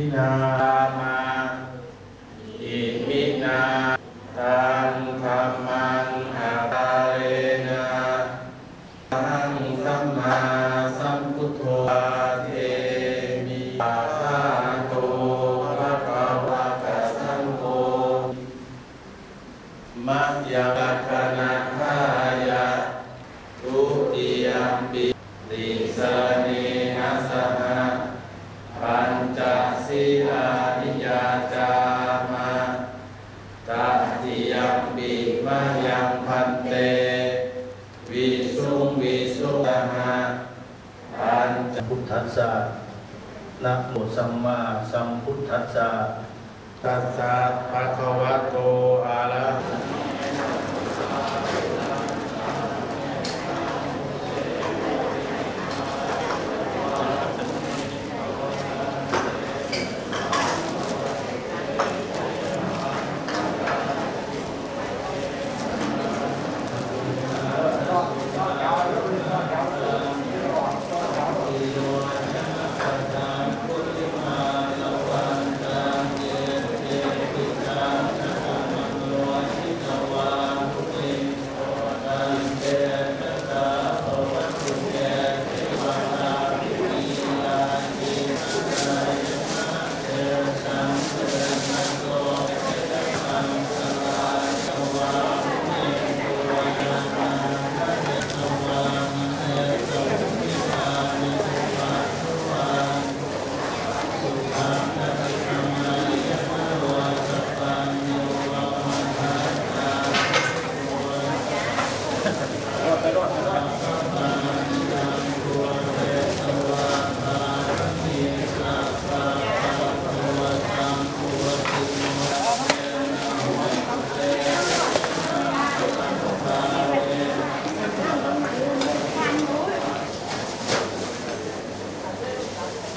ินามาอิมินาตังธรรมังอาตาเรนะตังสัมมาสัมพุทโธเทมิปัสสะโก มายังพันเต วิสุงวิสุงหะปัญจพุทธัสสะนะโมสัมมาสัมพุทธัสสะตัสสะภะคะวะโตอะ Santa Maria,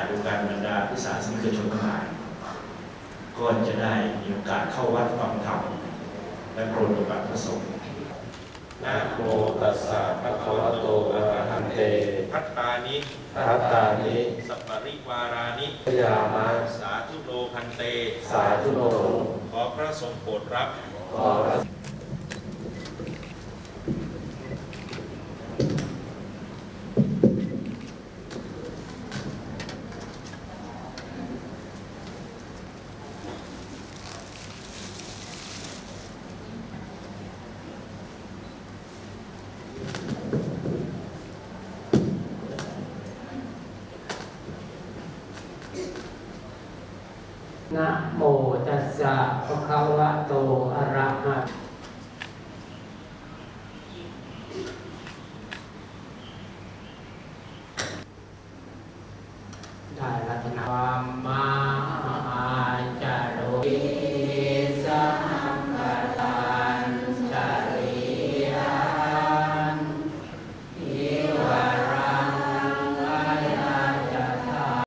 ดูการบรรดาพิสาสนิกชนทั้งหลายก็จะได้มีโอกาสเข้าวัดฟังธรรมและโปรดโอกาสพระสงฆ์นะโมตัสสะภะคะวะโตอะระหันเตพัตตานิทัตตานิ สัปปริวารานิ พยามะสาธุโลพันเต สาธุโนขอพระสงฆ์โปรดรับขอพระ นะโมตัสสะภะคะวะโตอะระหะ